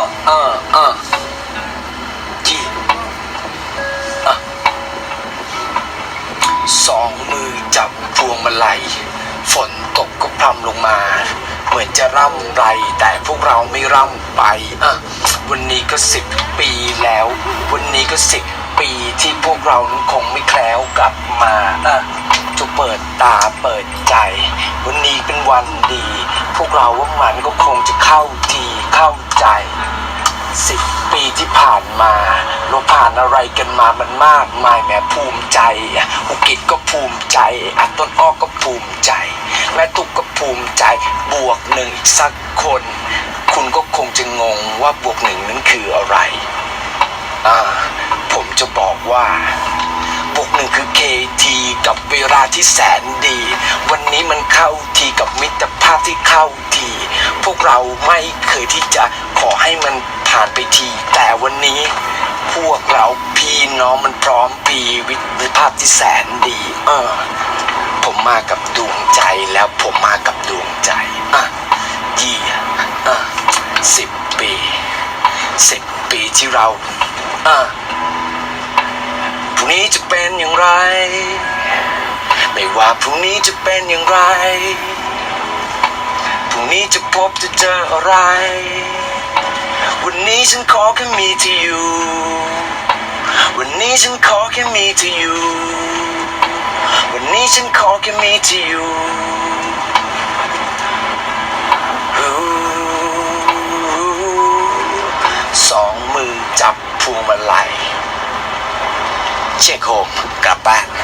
อเออเออยี่อะสองมือจับพวงมาลัย ฝนตกก็พรำลงมา เหมือนจะร่ำไร แต่พวกเราไม่ร่ำไปอะวันนี้ก็สิบปีแล้ว วันนี้ก็สิบปีที่พวกเรานั้นคงไม่แคล้วกลับมาอะจะเปิดตาเปิดใจ วันนี้เป็นวันดี พวกเราว่ามันก็คงจะเข้าทีเข้าใจ สิบปีที่ผ่านมาเราผ่านอะไรกันมามันมากมายแม้ภูมิใจอุกิจก็ภูมิใจอะต้นอ้อก็ภูมิใจ แม่ตุกก็ภูมิใจบวกหนึ่งอีกสักคน คุณก็คงจะงงว่าบวกหนึ่งนั้นคืออะไรอ่าผมจะบอกว่าบวกหนึ่งคือ KT กับเวลาที่แสนดี วันนี้มันเข้าทีกับมิตรภาพที่เข้าที พวกเราไม่เคยที่จะขอให้มัน วันนี้ พวกเราพี่น้องมันพร้อมปีวิตรภาพที่แสนดี เออ ผมมากับดวงใจแล้วผมมากับดวงใจ อะยี่อะสิบปีสิบปีที่เรา อะพรุ่งนี้จะเป็นอย่างไร ไม่ว่าพรุ่งนี้จะเป็นอย่างไร พรุ่งนี้จะพบจะเจออะไร ฉันขอแค่มีที่อยู่ วันนี้ฉันขอแค่มีที่อยู่ วันนี้ฉันขอแค่มีที่อยู่สองมือจับพวงมาลัยเช็คโฮมกลับบ้าน